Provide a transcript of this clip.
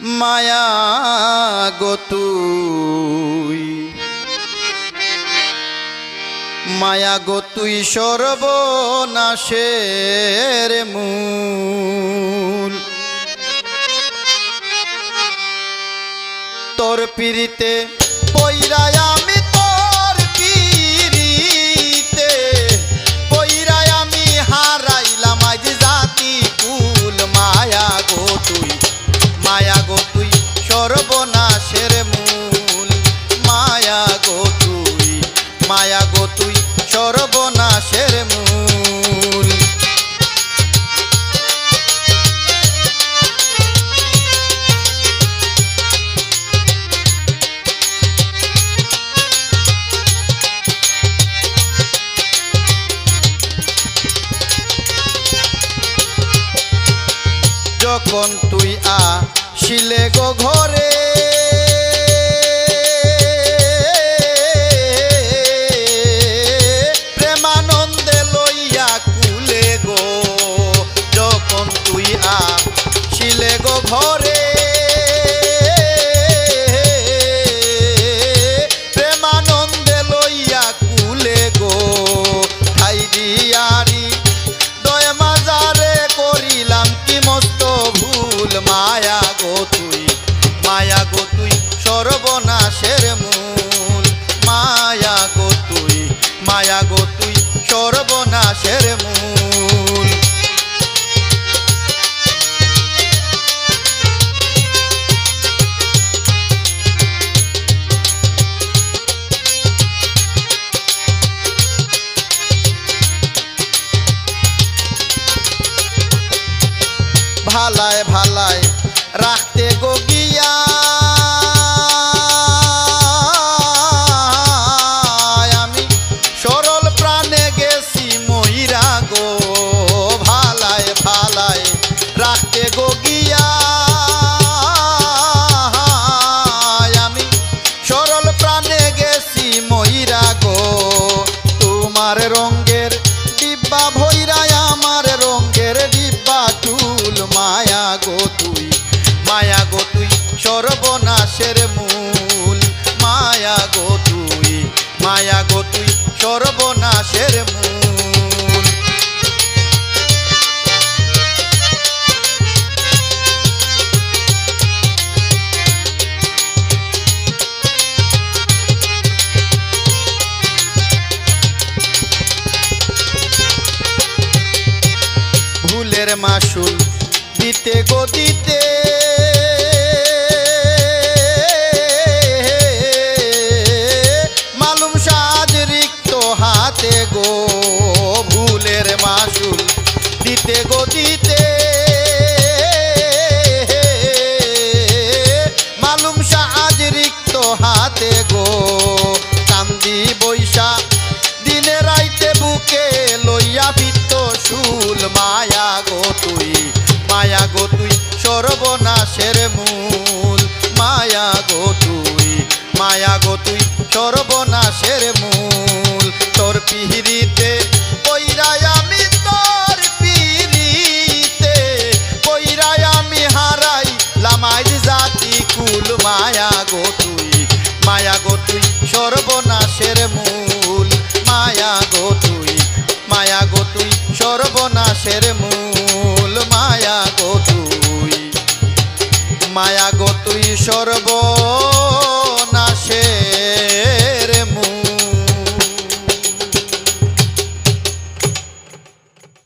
মায়া গতুই তুই। মায়া গতুই তুই সর্বনাশের মূল। তোর পিড়িতে পইরাই যখন তুই আ শিলে গো ঘরে ভালায় ভালায় রাখতে সর্বনাশের মূল। মায়া গো তুই, মায়া গো তুই সর্বনাশের মূল। ভুলের মাসুল দিতে গো দিতে গো ভুলের মাসুল দিতে গো দিতে। মালুম সাজ রিক্ত হাতে গো চান্দি বৈশা মায়া গো তুই, মায়া গো তুই সর্বনাশের মূল। মায়া গো তুই, মায়া গো তুই সর্বনাশের মূল। মায়া গো তুই, মায়া গো তুই সর্ব